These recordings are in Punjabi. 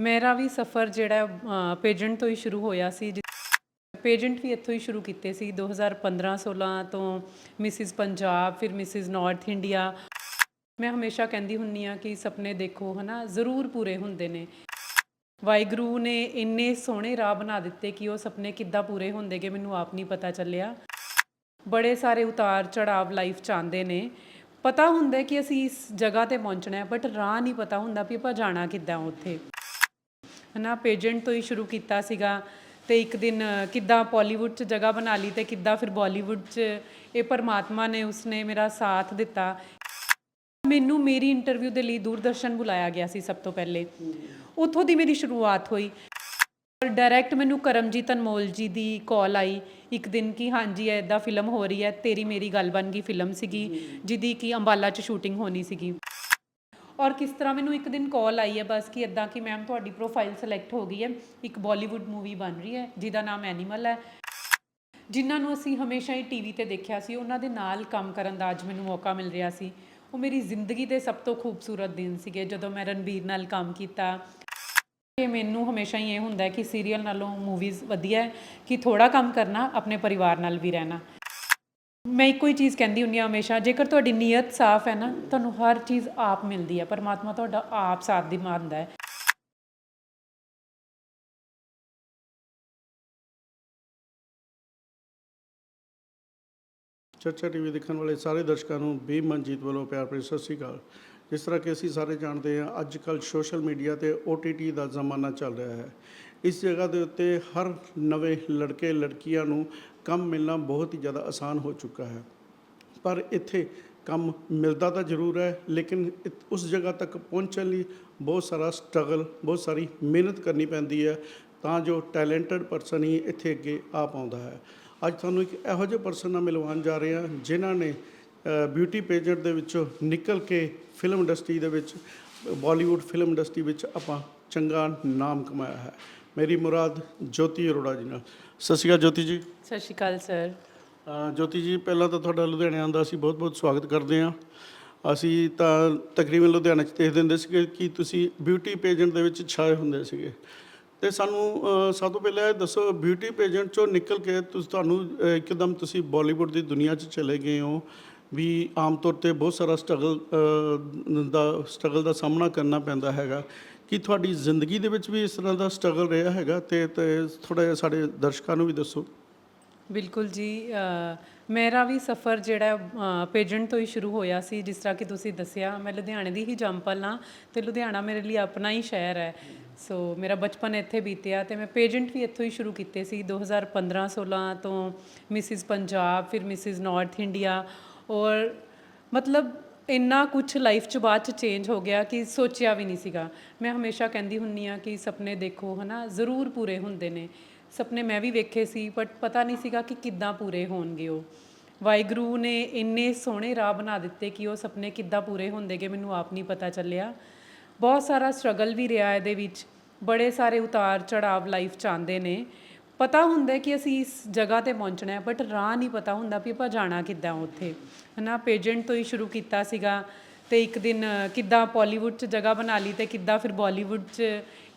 ਮੇਰਾ ਵੀ ਸਫ਼ਰ ਜਿਹੜਾ ਪੇਜੈਂਟ ਤੋਂ ਹੀ ਸ਼ੁਰੂ ਹੋਇਆ ਸੀ ਪੇਜੈਂਟ ਵੀ ਇੱਥੋਂ ਹੀ ਸ਼ੁਰੂ ਕੀਤੇ ਸੀ 2015-16 ਤੋਂ ਮਿਸਿਸ ਪੰਜਾਬ, ਫਿਰ ਮਿਸਿਸ ਨਾਰਥ ਇੰਡੀਆ। ਮੈਂ ਹਮੇਸ਼ਾ ਕਹਿੰਦੀ ਹੁੰਨੀ ਆ ਕਿ ਸੁਪਨੇ ਦੇਖੋ, ਹਨਾ, ਜ਼ਰੂਰ ਪੂਰੇ ਹੁੰਦੇ ਨੇ। ਵਾਹਿਗੁਰੂ ਨੇ ਇੰਨੇ ਸੋਹਣੇ ਰਾਹ ਬਣਾ ਦਿੱਤੇ ਕਿ ਉਹ ਸੁਪਨੇ ਕਿੱਦਾਂ ਪੂਰੇ ਹੁੰਦੇ ਕਿ ਮੈਨੂੰ ਆਪ ਨਹੀਂ ਪਤਾ ਚੱਲਿਆ। ਬੜੇ ਸਾਰੇ ਉਤਾਰ ਚੜਾਵ ਲਾਈਫ ਚ ਆਉਂਦੇ ਨੇ। ਪਤਾ ਹੁੰਦਾ ਕਿ ਅਸੀਂ ਇਸ ਜਗ੍ਹਾ ਤੇ ਪਹੁੰਚਣਾ ਹੈ, ਬਟ ਰਾਹ ਨਹੀਂ ਪਤਾ ਹੁੰਦਾ ਵੀ ਆਪਾਂ ਜਾਣਾ ਕਿੱਦਾਂ ਉੱਥੇ। ਹਨਾ ਪੇਜੈਂਟ ਤੋਂ ਹੀ ਸ਼ੁਰੂ ਕੀਤਾ ਸੀਗਾ ਤੇ ਇੱਕ ਦਿਨ ਕਿੱਦਾਂ ਪੋਲੀਵੁੱਡ 'ਚ ਜਗ੍ਹਾ ਬਣਾ ਲਈ ਤੇ ਕਿੱਦਾਂ ਫਿਰ ਬਾਲੀਵੁੱਡ 'ਚ ਇਹ ਪਰਮਾਤਮਾ ਨੇ, ਉਸਨੇ ਮੇਰਾ ਸਾਥ ਦਿੱਤਾ। ਮੈਨੂੰ ਮੇਰੀ ਇੰਟਰਵਿਊ ਦੇ ਲਈ ਦੂਰਦਰਸ਼ਨ ਬੁਲਾਇਆ ਗਿਆ ਸੀ ਸਭ ਤੋਂ ਪਹਿਲੇ। ਉੱਥੋਂ ਦੀ ਮੇਰੀ ਸ਼ੁਰੂਆਤ ਹੋਈ। ਔਰ ਡਾਇਰੈਕਟ ਮੈਨੂੰ ਕਰਮਜੀਤ ਅਨਮੋਲ ਜੀ ਦੀ ਕਾਲ ਆਈ। ਇੱਕ ਦਿਨ ਕਿ ਹਾਂਜੀ ਐਦਾਂ ਫਿਲਮ ਹੋ ਰਹੀ ਹੈ, ਤੇਰੀ ਮੇਰੀ ਗੱਲ ਬਣ ਗਈ ਫਿਲਮ ਸੀਗੀ, ਜਿਹਦੀ ਕਿ ਅੰਬਾਲਾ 'ਚ ਸ਼ੂਟਿੰਗ ਹੋਣੀ ਸੀਗੀ। ਔਰ ਕਿਸ ਤਰ੍ਹਾਂ ਮੈਨੂੰ ਇੱਕ ਦਿਨ ਕਾਲ ਆਈ ਹੈ ਬਸ ਕਿ ਇਦਾਂ ਕਿ ਮੈਮ ਤੁਹਾਡੀ ਪ੍ਰੋਫਾਈਲ ਸਿਲੈਕਟ ਹੋ ਗਈ ਹੈ, ਇੱਕ ਬਾਲੀਵੁੱਡ ਮੂਵੀ ਬਣ ਰਹੀ ਹੈ, ਜਿਹਦਾ ਨਾਮ ਐਨੀਮਲ ਹੈ। ਜਿਨ੍ਹਾਂ ਨੂੰ ਅਸੀਂ ਹਮੇਸ਼ਾ ਹੀ ਟੀਵੀ ਤੇ ਦੇਖਿਆ ਸੀ, ਉਹਨਾਂ ਦੇ ਨਾਲ ਕੰਮ ਕਰਨ ਦਾ ਅੱਜ ਮੈਨੂੰ ਮੌਕਾ ਮਿਲ ਰਿਹਾ ਸੀ। ਉਹ ਮੇਰੀ ਜ਼ਿੰਦਗੀ ਦੇ ਸਭ ਤੋਂ ਖੂਬਸੂਰਤ ਦਿਨ ਸੀਗੇ, ਜਦੋਂ ਮੈਂ ਰਣਬੀਰ ਨਾਲ ਕੰਮ ਕੀਤਾ। ਕਿ ਮੈਨੂੰ ਹਮੇਸ਼ਾ ਹੀ ਇਹ ਹੁੰਦਾ ਕਿ ਸੀਰੀਅਲ ਨਾਲੋਂ ਮੂਵੀਜ਼ ਵਧੀਆ ਹੈ, ਕਿ ਥੋੜਾ ਕੰਮ ਕਰਨਾ, ਆਪਣੇ ਪਰਿਵਾਰ ਨਾਲ ਵੀ ਰਹਿਣਾ। ਮੈਂ ਇੱਕੋ ਹੀ ਚੀਜ਼ ਕਹਿੰਦੀ ਹੁੰਦੀ ਹਾਂ ਹਮੇਸ਼ਾ, ਜੇਕਰ ਤੁਹਾਡੀ ਨੀਅਤ ਸਾਫ਼ ਹੈ ਨਾ, ਤੁਹਾਨੂੰ ਹਰ ਚੀਜ਼ ਆਪ ਮਿਲਦੀ ਹੈ, ਪਰਮਾਤਮਾ ਤੁਹਾਡਾ ਆਪ ਸਾਥ ਦੀ ਹੈ। ਚਰਚਾ ਟੀਵੀ ਦੇਖਣ ਵਾਲੇ ਸਾਰੇ ਦਰਸ਼ਕਾਂ ਨੂੰ ਬੀ ਮਨਜੀਤ ਵੱਲੋਂ ਪਿਆਰ ਭਰੀ ਸਤਿ ਸ਼੍ਰੀ ਅਕਾਲ। ਜਿਸ ਤਰ੍ਹਾਂ ਕਿ ਅਸੀਂ ਸਾਰੇ ਜਾਣਦੇ ਹਾਂ ਅੱਜ ਕੱਲ ਸੋਸ਼ਲ ਮੀਡੀਆ ਤੇ OTT ਦਾ ਜ਼ਮਾਨਾ ਚੱਲ ਰਿਹਾ ਹੈ। ਇਸ ਜਗ੍ਹਾ ਦੇ ਉੱਤੇ ਹਰ ਨਵੇਂ ਲੜਕੇ ਲੜਕੀਆਂ ਨੂੰ ਕੰਮ ਮਿਲਣਾ ਬਹੁਤ ਹੀ ਜ਼ਿਆਦਾ ਆਸਾਨ ਹੋ ਚੁੱਕਾ ਹੈ। ਪਰ ਇੱਥੇ ਕੰਮ ਮਿਲਦਾ ਤਾਂ ਜ਼ਰੂਰ ਹੈ, ਲੇਕਿਨ ਇਤ- ਉਸ ਜਗ੍ਹਾ ਤੱਕ ਪਹੁੰਚਣ ਲਈ ਬਹੁਤ ਸਾਰਾ ਸਟਰਗਲ ਬਹੁਤ ਸਾਰੀ ਮਿਹਨਤ ਕਰਨੀ ਪੈਂਦੀ ਹੈ, ਤਾਂ ਜੋ ਟੈਲੈਂਟਡ ਪਰਸਨ ਹੀ ਇੱਥੇ ਅੱਗੇ ਆ ਪਾਉਂਦਾ ਹੈ। ਅੱਜ ਤੁਹਾਨੂੰ ਇੱਕ ਇਹੋ ਜਿਹੇ ਪਰਸਨ ਨਾਲ ਮਿਲਵਾਉਣ ਜਾ ਰਹੇ ਹਾਂ, ਜਿਨ੍ਹਾਂ ਨੇ ਬਿਊਟੀ ਪੇਜੈਂਟ ਦੇ ਵਿੱਚੋਂ ਨਿਕਲ ਕੇ ਫਿਲਮ ਇੰਡਸਟਰੀ ਦੇ ਵਿੱਚ ਬਾਲੀਵੁੱਡ ਫਿਲਮ ਇੰਡਸਟਰੀ ਵਿੱਚ ਆਪਾਂ ਚੰਗਾ ਨਾਮ ਕਮਾਇਆ ਹੈ। ਮੇਰੀ ਮੁਰਾਦ ਜੋਤੀ ਅਰੋੜਾ ਜੀ ਨਾਲ। ਸਤਿ ਸ਼੍ਰੀ ਅਕਾਲ ਜੋਤੀ ਜੀ। ਸਤਿ ਸ਼੍ਰੀ ਅਕਾਲ ਸਰ। ਜੋਤੀ ਜੀ ਪਹਿਲਾਂ ਤਾਂ ਤੁਹਾਡਾ ਲੁਧਿਆਣੇ ਆਉਣ ਦਾ ਅਸੀਂ ਬਹੁਤ-ਬਹੁਤ ਸਵਾਗਤ ਕਰਦੇ ਹਾਂ। ਅਸੀਂ ਤਾਂ ਤਕਰੀਬਨ ਲੁਧਿਆਣੇ 'ਚ ਦੇਖਦੇ ਹੁੰਦੇ ਸੀਗੇ ਕਿ ਤੁਸੀਂ ਬਿਊਟੀ ਪੇਜੈਂਟ ਦੇ ਵਿੱਚ ਛਾਏ ਹੁੰਦੇ ਸੀਗੇ। ਤੇ ਸਾਨੂੰ ਸਭ ਤੋਂ ਪਹਿਲਾਂ ਇਹ ਦੱਸੋ ਬਿਊਟੀ ਪੇਜੈਂਟ ਚੋਂ ਨਿਕਲ ਕੇ ਤੁਸੀਂ ਤੁਹਾਨੂੰ ਇੱਕਦਮ ਤੁਸੀਂ ਬਾਲੀਵੁੱਡ ਦੀ ਦੁਨੀਆ 'ਚ ਚਲੇ ਗਏ ਹੋ। ਵੀ ਆਮ ਤੌਰ ਤੇ ਬਹੁਤ ਸਾਰਾ ਸਟਰਗਲ ਦਾ ਸਟਰਗਲ ਦਾ ਸਾਹਮਣਾ ਕਰਨਾ ਪੈਂਦਾ ਹੈਗਾ। ਕੀ ਤੁਹਾਡੀ ਜ਼ਿੰਦਗੀ ਦੇ ਵਿੱਚ ਵੀ ਇਸ ਤਰ੍ਹਾਂ ਦਾ ਸਟਰਗਲ ਰਿਹਾ ਹੈਗਾ? ਤੇ ਤੇ ਥੋੜਾ ਜਿਹਾ ਸਾਡੇ ਦਰਸ਼ਕਾਂ ਨੂੰ ਵੀ ਦੱਸੋ। ਬਿਲਕੁਲ ਜੀ ਮੇਰਾ ਵੀ ਸਫ਼ਰ ਜਿਹੜਾ ਪੇਜੈਂਟ ਤੋਂ ਹੀ ਸ਼ੁਰੂ ਹੋਇਆ ਸੀ, ਜਿਸ ਤਰ੍ਹਾਂ ਕਿ ਤੁਸੀਂ ਦੱਸਿਆ। ਮੈਂ ਲੁਧਿਆਣੇ ਦੀ ਹੀ ਜੰਪਲ ਹਾਂ ਤੇ ਲੁਧਿਆਣਾ ਮੇਰੇ ਲਈ ਆਪਣਾ ਹੀ ਸ਼ਹਿਰ ਹੈ। ਸੋ ਮੇਰਾ ਬਚਪਨ ਇੱਥੇ ਬੀਤਿਆ ਤੇ ਮੈਂ ਪੇਜੈਂਟ ਵੀ ਇੱਥੋਂ ਹੀ ਸ਼ੁਰੂ ਕੀਤੇ ਸੀ 2015-16 ਤੋਂ ਮਿਸਿਸ ਪੰਜਾਬ, ਫਿਰ ਮਿਸਿਸ ਨਾਰਥ ਇੰਡੀਆ ਔਰ ਮਤਲਬ ਇੰਨਾ ਕੁਝ ਲਾਈਫ 'ਚ ਬਾਅਦ 'ਚ ਚੇਂਜ ਹੋ ਗਿਆ ਕਿ ਸੋਚਿਆ ਵੀ ਨਹੀਂ ਸੀਗਾ। ਮੈਂ ਹਮੇਸ਼ਾ ਕਹਿੰਦੀ ਹੁੰਨੀ ਆ ਕਿ ਸੁਪਨੇ ਦੇਖੋ, ਹਨਾ, ਜ਼ਰੂਰ ਪੂਰੇ ਹੁੰਦੇ ਨੇ। ਸੁਪਨੇ ਮੈਂ ਵੀ ਵੇਖੇ ਸੀ ਬਟ ਪਤਾ ਨਹੀਂ ਸੀਗਾ ਕਿ ਕਿੱਦਾਂ ਪੂਰੇ ਹੋਣਗੇ ਉਹ। ਵਾਹਿਗੁਰੂ ਨੇ ਇੰਨੇ ਸੋਹਣੇ ਰਾਹ ਬਣਾ ਦਿੱਤੇ ਕਿ ਉਹ ਸੁਪਨੇ ਕਿੱਦਾਂ ਪੂਰੇ ਹੁੰਦੇ ਕਿ ਮੈਨੂੰ ਆਪ ਨਹੀਂ ਪਤਾ ਚੱਲਿਆ। ਬਹੁਤ ਸਾਰਾ ਸਟਰਗਲ ਵੀ ਰਿਹਾ ਇਹਦੇ ਵਿੱਚ। ਬੜੇ ਸਾਰੇ ਉਤਾਰ ਚੜਾਵ ਲਾਈਫ ਚ ਆਉਂਦੇ ਨੇ। ਪਤਾ ਹੁੰਦਾ ਕਿ ਅਸੀਂ ਇਸ ਜਗ੍ਹਾ ਤੇ ਪਹੁੰਚਣਾ ਹੈ ਬਟ ਰਾਹ ਨਹੀਂ ਪਤਾ ਹੁੰਦਾ ਵੀ ਆਪਾਂ ਜਾਣਾ ਕਿੱਦਾਂ ਉੱਥੇ। ਹਨਾ ਪੇਜੈਂਟ ਤੋਂ ਹੀ ਸ਼ੁਰੂ ਕੀਤਾ ਸੀਗਾ ਤੇ ਇੱਕ ਦਿਨ ਕਿੱਦਾਂ ਪੋਲੀਵੁੱਡ 'ਚ ਜਗ੍ਹਾ ਬਣਾ ਲਈ ਤੇ ਕਿੱਦਾਂ ਫਿਰ ਬਾਲੀਵੁੱਡ 'ਚ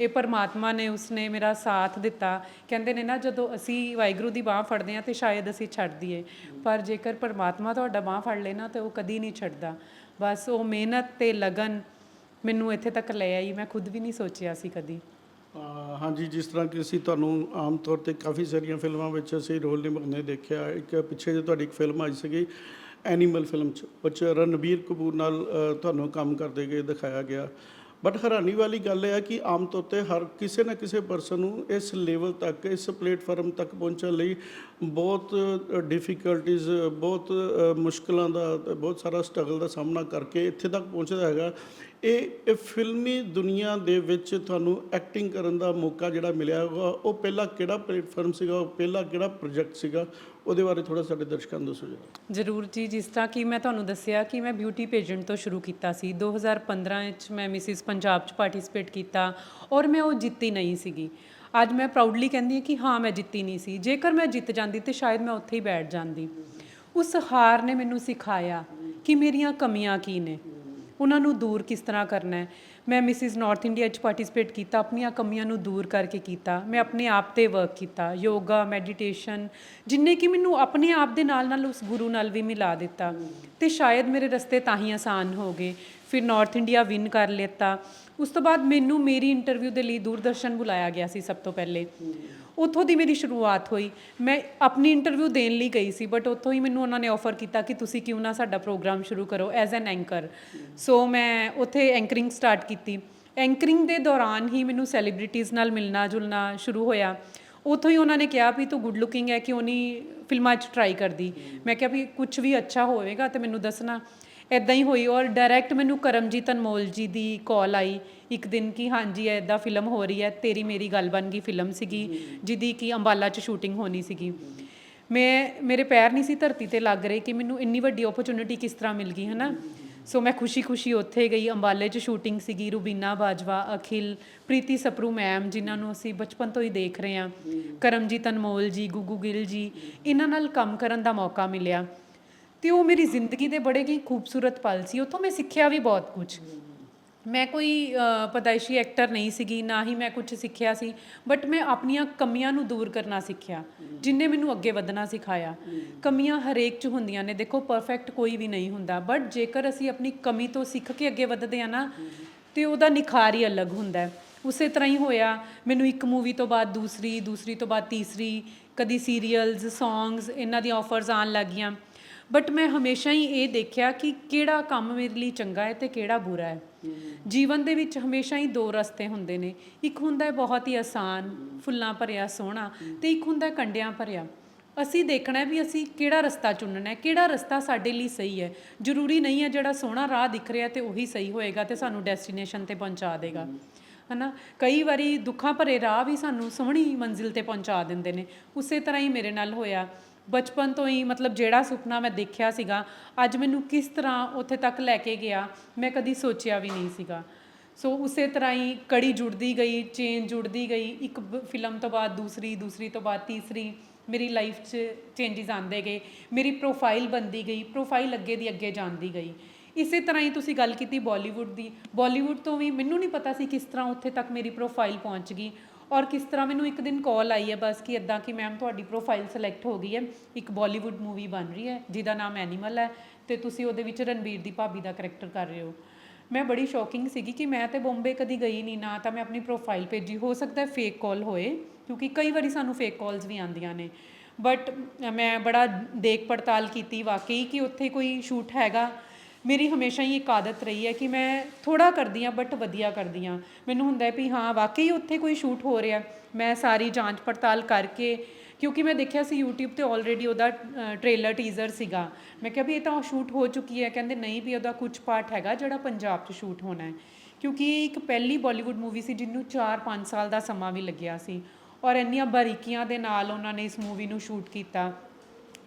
ਇਹ ਪਰਮਾਤਮਾ ਨੇ, ਉਸਨੇ ਮੇਰਾ ਸਾਥ ਦਿੱਤਾ। ਕਹਿੰਦੇ ਨੇ ਨਾ, ਜਦੋਂ ਅਸੀਂ ਵਾਹਿਗੁਰੂ ਦੀ ਬਾਹ ਫੜਦੇ ਹਾਂ ਤੇ ਸ਼ਾਇਦ ਅਸੀਂ ਛੱਡ ਦਈਏ। ਪਰ ਜੇਕਰ ਪਰਮਾਤਮਾ ਤੁਹਾਡਾ ਬਾਹ ਫੜ ਲੇ ਨਾ, ਤੇ ਉਹ ਕਦੀ ਨਹੀਂ ਛੱਡਦਾ। ਬਸ ਉਹ ਮਿਹਨਤ ਤੇ ਲਗਨ ਮੈਨੂੰ ਇੱਥੇ ਤੱਕ ਲੈ ਆਈ, ਮੈਂ ਖੁਦ ਵੀ ਨਹੀਂ ਸੋਚਿਆ ਸੀ ਕਦੀ। ਹਾਂਜੀ, ਜਿਸ ਤਰ੍ਹਾਂ ਕਿ ਅਸੀਂ ਤੁਹਾਨੂੰ ਆਮ ਤੌਰ ਤੇ ਕਾਫੀ ਸਾਰੀਆਂ ਫਿਲਮਾਂ ਵਿੱਚ ਅਸੀਂ ਰੋਲ ਨਿਭਾਉਂਦੇ ਦੇਖਿਆ। ਇੱਕ ਪਿੱਛੇ ਜੇ ਤੁਹਾਡੀ ਇੱਕ ਫਿਲਮ ਆਈ ਸੀਗੀ ਐਨੀਮਲ ਫਿਲਮ ਚ, ਵਿੱਚ ਰਣਬੀਰ ਕਪੂਰ ਨਾਲ ਤੁਹਾਨੂੰ ਕੰਮ ਕਰਦੇ ਗਏ ਦਿਖਾਇਆ ਗਿਆ। ਬਟ ਹੈਰਾਨੀ ਵਾਲੀ ਗੱਲ ਇਹ ਹੈ ਕਿ ਆਮ ਤੌਰ ਤੇ ਹਰ ਕਿਸੇ ਨਾ ਕਿਸੇ ਪਰਸਨ ਨੂੰ ਇਸ ਲੈਵਲ ਤੱਕ ਇਸ ਪਲੇਟਫਾਰਮ ਤੱਕ ਪਹੁੰਚਣ ਲਈ ਬਹੁਤ ਡਿਫਿਕਲਟੀਜ਼ ਬਹੁਤ ਅਹ, ਮੁਸ਼ਕਲਾਂ ਦਾ ਬਹੁਤ ਸਾਰਾ ਸਟਰਗਲ ਦਾ ਸਾਹਮਣਾ ਕਰਕੇ ਇੱਥੇ ਤੱਕ ਪਹੁੰਚਦਾ ਹੈਗਾ। ਇਹ ਇਹ ਫਿਲਮੀ ਦੁਨੀਆ ਦੇ ਵਿੱਚ ਤੁਹਾਨੂੰ ਐਕਟਿੰਗ ਕਰਨ ਦਾ ਮੌਕਾ ਜਿਹੜਾ ਮਿਲਿਆ ਹੋਗਾ ਉਹ ਪਹਿਲਾ ਕਿਹੜਾ ਪਲੇਟਫਾਰਮ ਸੀਗਾ ਉਹ ਪਹਿਲਾ ਕਿਹੜਾ ਪ੍ਰੋਜੈਕਟ ਸੀਗਾ ਉਹਦੇ ਬਾਰੇ ਥੋੜਾ ਸਾਡੇ ਦਰਸ਼ਕਾਂ ਨੂੰ ਦੱਸੋ ਜਰਾ ਜ਼ਰੂਰ ਜੀ, ਜਿਸ ਤਰ੍ਹਾਂ ਕਿ ਮੈਂ ਤੁਹਾਨੂੰ ਦੱਸਿਆ ਕਿ ਮੈਂ ਬਿਊਟੀ ਪੇਜੈਂਟ ਤੋਂ ਸ਼ੁਰੂ ਕੀਤਾ ਸੀ। 2015 ਵਿੱਚ ਮੈਂ ਮਿਸਿਸ ਪੰਜਾਬ 'ਚ ਪਾਰਟਿਸਿਪੇਟ ਕੀਤਾ ਔਰ ਮੈਂ ਉਹ ਜਿੱਤੀ ਨਹੀਂ ਸੀਗੀ। ਅੱਜ ਮੈਂ ਪ੍ਰਾਊਡਲੀ ਕਹਿੰਦੀ ਹਾਂ ਕਿ ਹਾਂ, ਮੈਂ ਜਿੱਤੀ ਨਹੀਂ ਸੀ। ਜੇਕਰ ਮੈਂ ਜਿੱਤ ਜਾਂਦੀ ਤੇ ਸ਼ਾਇਦ ਮੈਂ ਉੱਥੇ ਹੀ ਬੈਠ ਜਾਂਦੀ। ਉਸ ਹਾਰ ਨੇ ਮੈਨੂੰ ਸਿਖਾਇਆ ਕਿ ਮੇਰੀਆਂ ਕਮੀਆਂ ਕੀ ਨੇ? ਉਹਨਾਂ ਨੂੰ ਦੂਰ ਕਿਸ ਤਰ੍ਹਾਂ ਕਰਨਾ ਹੈ? ਮੈਂ ਮਿਸਿਸ ਨਾਰਥ ਇੰਡੀਆ 'ਚ ਪਾਰਟਿਸਿਪੇਟ ਕੀਤਾ, ਆਪਣੀਆਂ ਕਮੀਆਂ ਨੂੰ ਦੂਰ ਕਰਕੇ ਕੀਤਾ, ਮੈਂ ਆਪਣੇ ਆਪ ਤੇ ਵਰਕ ਕੀਤਾ ਯੋਗਾ ਮੈਡੀਟੇਸ਼ਨ ਜਿੰਨੇ ਕਿ ਮੈਨੂੰ ਆਪਣੇ ਆਪ ਦੇ ਨਾਲ ਨਾਲ ਉਸ ਗੁਰੂ ਨਾਲ ਵੀ ਮਿਲਾ ਦਿੱਤਾ। ਤੇ ਸ਼ਾਇਦ ਮੇਰੇ ਰਸਤੇ ਤਾਂ ਹੀ ਆਸਾਨ ਹੋ ਗਏ। ਫਿਰ ਨਾਰਥ ਇੰਡੀਆ ਵਿਨ ਕਰ ਲਿੱਤਾ। ਉਸ ਤੋਂ ਬਾਅਦ ਮੈਨੂੰ ਮੇਰੀ ਇੰਟਰਵਿਊ ਦੇ ਲਈ ਦੂਰਦਰਸ਼ਨ ਬੁਲਾਇਆ ਗਿਆ ਸੀ ਸਭ ਤੋਂ ਪਹਿਲੇ। ਉੱਥੋਂ ਦੀ ਮੇਰੀ ਸ਼ੁਰੂਆਤ ਹੋਈ। ਮੈਂ ਆਪਣੀ ਇੰਟਰਵਿਊ ਦੇਣ ਲਈ ਗਈ ਸੀ ਬਟ ਉੱਥੋਂ ਹੀ ਮੈਨੂੰ ਉਹਨਾਂ ਨੇ ਆਫਰ ਕੀਤਾ ਕਿ ਤੁਸੀਂ ਕਿਉਂ ਨਾ ਸਾਡਾ ਪ੍ਰੋਗਰਾਮ ਸ਼ੁਰੂ ਕਰੋ ਐਜ਼ ਐਨ ਐਂਕਰ ਸੋ ਮੈਂ ਉੱਥੇ ਐਂਕਰਿੰਗ ਸਟਾਰਟ ਕੀਤੀ। ਐਂਕਰਿੰਗ ਦੇ ਦੌਰਾਨ ਹੀ ਮੈਨੂੰ ਸੈਲੀਬ੍ਰਿਟੀਜ਼ ਨਾਲ ਮਿਲਣਾ ਜੁਲਣਾ ਸ਼ੁਰੂ ਹੋਇਆ। ਉੱਥੋਂ ਹੀ ਉਹਨਾਂ ਨੇ ਕਿਹਾ ਵੀ ਤੂੰ ਗੁੱਡ ਲੁਕਿੰਗ ਹੈ, ਕਿਉਂ ਨਹੀਂ ਫਿਲਮਾਂ 'ਚ ਟਰਾਈ ਕਰਦੀ? ਮੈਂ ਕਿਹਾ ਵੀ ਕੁਝ ਵੀ ਅੱਛਾ ਹੋਵੇਗਾ ਤੇ ਮੈਨੂੰ ਦੱਸਣਾ। ਇਦਾਂ ਹੀ ਹੋਈ ਔਰ ਡਾਇਰੈਕਟ ਮੈਨੂੰ ਕਰਮਜੀਤ ਅਨਮੋਲ ਜੀ ਦੀ ਕਾਲ ਆਈ, ਇੱਕ ਦਿਨ ਕਿ ਹਾਂਜੀ ਇਦਾਂ ਫਿਲਮ ਹੋ ਰਹੀ ਹੈ, ਤੇਰੀ ਮੇਰੀ ਗੱਲ ਬਣ ਗਈ ਫਿਲਮ ਸੀਗੀ, ਜਿਹਦੀ ਕਿ ਅੰਬਾਲਾ 'ਚ ਸ਼ੂਟਿੰਗ ਹੋਣੀ ਸੀਗੀ। ਮੈਂ, ਮੇਰੇ ਪੈਰ ਨਹੀਂ ਸੀ ਧਰਤੀ ਤੇ ਲੱਗ ਰਹੇ ਕਿ ਮੈਨੂੰ ਇੰਨੀ ਵੱਡੀ ਓਪਰਚੁਨਿਟੀ ਕਿਸ ਤਰ੍ਹਾਂ ਮਿਲ ਗਈ, ਹਨਾ? ਸੋ ਮੈਂ ਖੁਸ਼ੀ-ਖੁਸ਼ੀ ਉੱਥੇ ਗਈ, ਅੰਬਾਲੇ 'ਚ ਸ਼ੂਟਿੰਗ ਸੀਗੀ, ਰੂਬੀਨਾ ਬਾਜਵਾ, ਅਖਿਲ, ਪ੍ਰੀਤੀ ਸਪਰੂ ਮੈਮ ਜਿਨ੍ਹਾਂ ਨੂੰ ਅਸੀਂ ਬਚਪਨ ਤੋਂ ਹੀ ਦੇਖ ਰਹੇ ਹਾਂ। ਕਰਮਜੀਤ ਅਨਮੋਲ ਜੀ, ਗੁੱਗੂ ਗਿੱਲ ਜੀ, ਇਹਨਾਂ ਨਾਲ ਕੰਮ ਕਰਨ ਦਾ ਮੌਕਾ ਮਿਲਿਆ। ਤੇ ਉਹ ਮੇਰੀ ਜ਼ਿੰਦਗੀ ਦੇ ਬੜੇ ਹੀ ਖੂਬਸੂਰਤ ਪਲ ਸੀ। ਉੱਥੋਂ ਮੈਂ ਸਿੱਖਿਆ ਵੀ ਬਹੁਤ ਕੁਝ ਮੈਂ ਕੋਈ ਪਦਾਇਸ਼ੀ ਐਕਟਰ ਨਹੀਂ ਸੀਗੀ, ਨਾ ਹੀ ਮੈਂ ਕੁਝ ਸਿੱਖਿਆ ਸੀ। ਬਟ ਮੈਂ ਆਪਣੀਆਂ ਕਮੀਆਂ ਨੂੰ ਦੂਰ ਕਰਨਾ ਸਿੱਖਿਆ ਜਿਨਨੇ ਮੈਨੂੰ ਅੱਗੇ ਵਧਣਾ ਸਿਖਾਇਆ। ਕਮੀਆਂ ਹਰੇਕ 'ਚ ਹੁੰਦੀਆਂ ਨੇ। ਦੇਖੋ ਪਰਫੈਕਟ ਕੋਈ ਵੀ ਨਹੀਂ ਹੁੰਦਾ। ਬਟ ਜੇਕਰ ਅਸੀਂ ਆਪਣੀ ਕਮੀ ਤੋਂ ਸਿੱਖ ਕੇ ਅੱਗੇ ਵਧਦੇ ਆ ਨਾ, ਤੇ ਉਹਦਾ ਨਿਖਾਰ ਹੀ ਅਲੱਗ ਹੁੰਦਾ ਹੈ। ਉਸੇ ਤਰ੍ਹਾਂ ਹੀ ਹੋਇਆ। ਮੈਨੂੰ ਇੱਕ ਮੂਵੀ ਤੋਂ ਬਾਅਦ ਦੂਸਰੀ ਦੂਸਰੀ ਤੋਂ ਬਾਅਦ ਤੀਸਰੀ, ਕਦੀ ਸੀਰੀਅਲਸ ਸੌਂਗਸ ਇਹਨਾਂ ਦੀਆਂ ਆਫਰਸ ਆਉਣ ਲੱਗੀਆਂ ਬਟ ਮੈਂ ਹਮੇਸ਼ਾ ਹੀ ਇਹ ਦੇਖਿਆ ਕਿ ਕਿਹੜਾ ਕੰਮ ਮੇਰੇ ਲਈ ਚੰਗਾ ਹੈ ਤੇ ਕਿਹੜਾ ਬੁਰਾ ਹੈ। ਜੀਵਨ ਦੇ ਵਿੱਚ ਹਮੇਸ਼ਾ ਹੀ ਦੋ ਰਸਤੇ ਹੁੰਦੇ ਨੇ। ਇੱਕ ਹੁੰਦਾ ਹੈ ਬਹੁਤ ਹੀ ਆਸਾਨ ਫੁੱਲਾਂ ਭਰਿਆ ਸੋਹਣਾ ਤੇ ਇੱਕ ਹੁੰਦਾ ਕੰਡਿਆਂ ਭਰਿਆ। ਅਸੀਂ ਦੇਖਣਾ ਵੀ ਅਸੀਂ ਕਿਹੜਾ ਰਸਤਾ ਚੁਣਨਾ ਹੈ ਕਿਹੜਾ ਰਸਤਾ ਸਾਡੇ ਲਈ ਸਹੀ ਹੈ। ਜ਼ਰੂਰੀ ਨਹੀਂ ਹੈ ਜਿਹੜਾ ਸੋਹਣਾ ਰਾਹ ਦਿਖ ਰਿਹਾ ਤੇ ਉਹੀ ਸਹੀ ਹੋਏਗਾ ਤੇ ਸਾਨੂੰ ਡੈਸਟੀਨੇਸ਼ਨ ਤੇ ਪਹੁੰਚਾ ਦੇਗਾ। ਹਨਾ? ਕਈ ਵਾਰੀ ਦੁੱਖਾਂ ਭਰੇ ਰਾਹ ਵੀ ਸਾਨੂੰ ਸੋਹਣੀ ਮੰਜ਼ਿਲ ਤੇ ਪਹੁੰਚਾ ਦਿੰਦੇ ਨੇ। ਉਸੇ ਤਰ੍ਹਾਂ ਹੀ ਮੇਰੇ ਨਾਲ ਹੋਇਆ। ਬਚਪਨ ਤੋਂ ਹੀ ਮਤਲਬ ਜਿਹੜਾ ਸੁਪਨਾ ਮੈਂ ਦੇਖਿਆ ਸੀਗਾ, ਅੱਜ ਮੈਨੂੰ ਕਿਸ ਤਰ੍ਹਾਂ ਉੱਥੇ ਤੱਕ ਲੈ ਕੇ ਗਿਆ, ਮੈਂ ਕਦੀ ਸੋਚਿਆ ਵੀ ਨਹੀਂ ਸੀਗਾ। ਸੋ ਉਸੇ ਤਰ੍ਹਾਂ ਹੀ ਕੜੀ ਜੁੜਦੀ ਗਈ, ਚੇਨ ਜੁੜਦੀ ਗਈ, ਇੱਕ ਫਿਲਮ ਤੋਂ ਬਾਅਦ ਦੂਸਰੀ ਦੂਸਰੀ ਤੋਂ ਬਾਅਦ ਤੀਸਰੀ, ਮੇਰੀ ਲਾਈਫ 'ਚ ਚੇਂਜਸ ਆਉਂਦੇ ਗਏ, ਮੇਰੀ ਪ੍ਰੋਫਾਈਲ ਬਣਦੀ ਗਈ ਪ੍ਰੋਫਾਈਲ ਅੱਗੇ ਦੀ ਅੱਗੇ ਜਾਂਦੀ ਗਈ। ਇਸੇ ਤਰ੍ਹਾਂ ਹੀ ਤੁਸੀਂ ਗੱਲ ਕੀਤੀ ਬਾਲੀਵੁੱਡ ਦੀ ਬਾਲੀਵੁੱਡ ਤੋਂ ਵੀ ਮੈਨੂੰ ਨਹੀਂ ਪਤਾ ਸੀ ਕਿਸ ਤਰ੍ਹਾਂ ਉੱਥੇ ਤੱਕ ਮੇਰੀ ਪ੍ਰੋਫਾਈਲ ਪਹੁੰਚ ਗਈ। ਔਰ ਕਿਸ ਤਰ੍ਹਾਂ ਮੈਨੂੰ ਇੱਕ ਦਿਨ ਕਾਲ ਆਈ ਹੈ ਬਸ ਕਿ ਇਦਾਂ ਕਿ ਮੈਮ ਤੁਹਾਡੀ ਪ੍ਰੋਫਾਈਲ ਸਿਲੈਕਟ ਹੋ ਗਈ ਹੈ, ਇੱਕ ਬਾਲੀਵੁੱਡ ਮੂਵੀ ਬਣ ਰਹੀ ਹੈ, ਜਿਹਦਾ ਨਾਮ ਐਨੀਮਲ ਹੈ ਤੇ ਤੁਸੀਂ ਉਹਦੇ ਵਿੱਚ ਰਣਵੀਰ ਦੀ ਭਾਬੀ ਦਾ ਕਰੈਕਟਰ ਕਰ ਰਹੇ ਹੋ। ਮੈਂ ਬੜੀ ਸ਼ੌਕਿੰਗ ਸੀਗੀ ਕਿ ਮੈਂ ਤੇ ਬੰਬੇ ਕਦੀ ਗਈ ਨਹੀਂ ਨਾ ਤਾਂ ਮੈਂ ਆਪਣੀ ਪ੍ਰੋਫਾਈਲ ਭੇਜੀ, ਹੋ ਸਕਦਾ ਹੈ ਫੇਕ ਕਾਲ ਹੋਏ, ਕਿਉਂਕਿ ਕਈ ਵਾਰੀ ਸਾਨੂੰ ਫੇਕ ਕਾਲਸ ਵੀ ਆਉਂਦੀਆਂ ਨੇ। ਬਟ ਮੈਂ ਬੜਾ ਦੇਖ ਪੜਤਾਲ ਕੀਤੀ ਵਾਕਈ ਕਿ ਉੱਥੇ ਕੋਈ ਸ਼ੂਟ ਹੈਗਾ ਮੇਰੀ ਹਮੇਸ਼ਾ ਹੀ ਇੱਕ ਆਦਤ ਰਹੀ ਹੈ ਕਿ ਮੈਂ ਥੋੜਾ ਕਰਦੀ ਆ ਬਟ ਵਧੀਆ ਕਰਦੀ ਆ ਮੈਨੂੰ ਹੁੰਦਾ ਹੈ ਵੀ ਹਾਂ, ਵਾਕਈ ਉੱਥੇ ਕੋਈ ਸ਼ੂਟ ਹੋ ਰਿਹਾ। ਮੈਂ ਸਾਰੀ ਜਾਂਚ ਪੜਤਾਲ ਕਰਕੇ, ਕਿਉਂਕਿ ਮੈਂ ਦੇਖਿਆ ਸੀ YouTube ਤੇ ਆਲਰੇਡੀ ਉਹਦਾ ਟ੍ਰੇਲਰ ਟੀਜ਼ਰ ਸੀਗਾ। ਮੈਂ ਕਿਹਾ ਵੀ ਇਹ ਤਾਂ ਸ਼ੂਟ ਹੋ ਚੁੱਕੀ ਹੈ। ਕਹਿੰਦੇ ਨਹੀਂ ਵੀ ਉਹਦਾ ਕੁਝ ਪਾਰਟ ਹੈਗਾ ਜਿਹੜਾ ਪੰਜਾਬ 'ਚ ਸ਼ੂਟ ਹੋਣਾ ਹੈ। ਕਿਉਂਕਿ ਇਹ ਇੱਕ ਪਹਿਲੀ ਬਾਲੀਵੁੱਡ ਮੂਵੀ ਸੀ ਜਿਹਨੂੰ 4-5 ਸਾਲ ਦਾ ਸਮਾਂ ਵੀ ਲੱਗਿਆ ਸੀ। ਔਰ ਇੰਨੀਆਂ ਬਾਰੀਕੀਆਂ ਦੇ ਨਾਲ ਉਹਨਾਂ ਨੇ ਇਸ ਮੂਵੀ ਨੂੰ ਸ਼ੂਟ ਕੀਤਾ।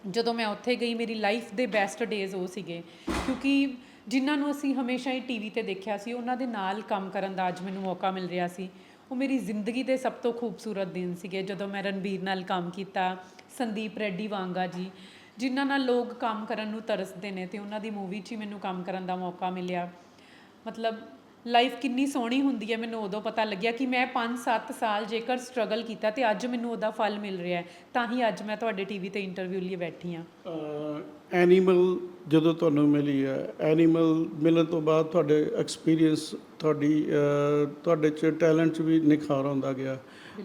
ਜਦੋਂ ਮੈਂ ਉੱਥੇ ਗਈ, ਮੇਰੀ ਲਾਈਫ ਦੇ ਬੈਸਟ ਡੇਜ਼ ਉਹ ਸੀਗੇ। ਕਿਉਂਕਿ ਜਿਨ੍ਹਾਂ ਨੂੰ ਅਸੀਂ ਹਮੇਸ਼ਾ ਹੀ ਟੀਵੀ ਤੇ ਦੇਖਿਆ ਸੀ, ਉਹਨਾਂ ਦੇ ਨਾਲ ਕੰਮ ਕਰਨ ਦਾ ਅੱਜ ਮੈਨੂੰ ਮੌਕਾ ਮਿਲ ਰਿਹਾ ਸੀ। ਉਹ ਮੇਰੀ ਜ਼ਿੰਦਗੀ ਦੇ ਸਭ ਤੋਂ ਖੂਬਸੂਰਤ ਦਿਨ ਸੀਗੇ, ਜਦੋਂ ਮੈਂ ਰਣਬੀਰ ਨਾਲ ਕੰਮ ਕੀਤਾ, ਸੰਦੀਪ ਰੈੱਡੀ ਵਾਂਗਾ ਜੀ, ਜਿਨ੍ਹਾਂ ਨਾਲ ਲੋਕ ਕੰਮ ਕਰਨ ਨੂੰ ਤਰਸਦੇ ਨੇ ਤੇ ਉਹਨਾਂ ਦੀ ਮੂਵੀ 'ਚ ਹੀ ਮੈਨੂੰ ਕੰਮ ਕਰਨ ਦਾ ਮੌਕਾ ਮਿਲਿਆ। ਮਤਲਬ ਲਾਈਫ ਕਿੰਨੀ ਸੋਹਣੀ ਹੁੰਦੀ ਹੈ, ਮੈਨੂੰ ਉਦੋਂ ਪਤਾ ਲੱਗਿਆ ਕਿ ਮੈਂ 5-7 ਸਾਲ ਜੇਕਰ ਸਟਰਗਲ ਕੀਤਾ ਤੇ ਅੱਜ ਮੈਨੂੰ ਉਹਦਾ ਫਲ ਮਿਲ ਰਿਹਾ ਹੈ, ਤਾਂ ਹੀ ਅੱਜ ਮੈਂ ਤੁਹਾਡੇ ਟੀਵੀ ਤੇ ਇੰਟਰਵਿਊ ਲਈ ਬੈਠੀ ਹਾਂ। ਐਨੀਮਲ ਜਦੋਂ ਤੁਹਾਨੂੰ ਮਿਲੀ ਹੈ ਐਨੀਮਲ ਮਿਲਣ ਤੋਂ ਬਾਅਦ ਤੁਹਾਡੇ ਐਕਸਪੀਰੀਅੰਸ ਤੁਹਾਡੀ ਤੁਹਾਡੇ ਚ ਟੈਲੈਂਟ 'ਚ ਵੀ ਨਿਖਾਰ ਆਉਂਦਾ ਗਿਆ।